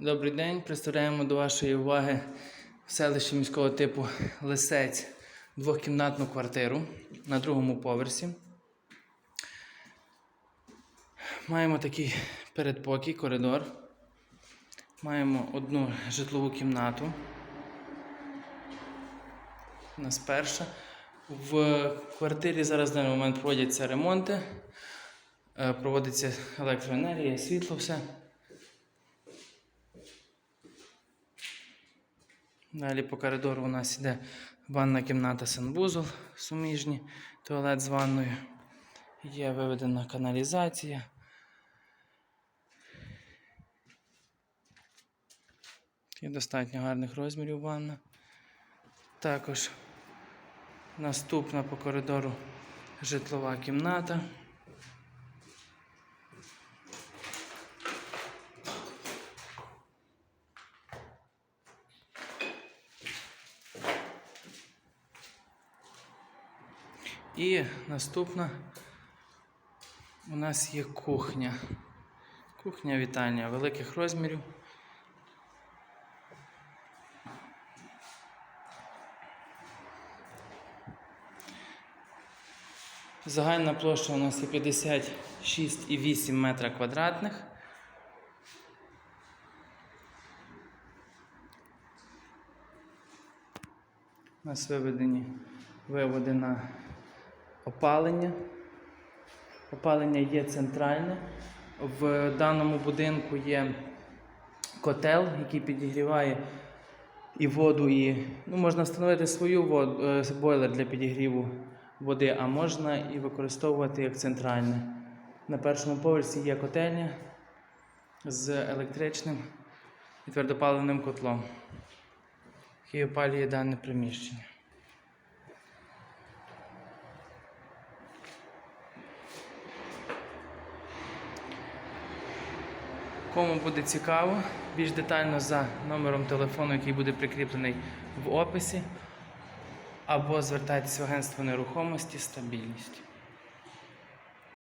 Добрий день. Представляємо до вашої уваги в селищі міського типу Лисець двохкімнатну квартиру на другому поверсі. Маємо такий передпокій, коридор. Маємо одну житлову кімнату. У нас перша. В квартирі зараз в даний момент проводяться ремонти, Е, проводиться електроенергія, світло, все. Далі по коридору у нас йде ванна кімната санвузол суміжні, туалет з ванною. Є виведена каналізація. Є достатньо гарних розмірів ванна. Також наступна по коридору житлова кімната. І наступна у нас є кухня. Кухня вітальня великих розмірів. Загальна площа у нас є 56,8 метра квадратних. У нас виведені виводи на опалення. Опалення є центральне. В даному будинку є котел, який підігріває і воду, і ну, можна встановити свою воду, е, бойлер для підігріву води, а можна і використовувати як центральне. На першому поверсі є котельня з електричним і твердопаливним котлом, який опалює дане приміщення. Кому буде цікаво, більш детально за номером телефону, який буде прикріплений в описі, або звертайтеся в агентство нерухомості стабільність.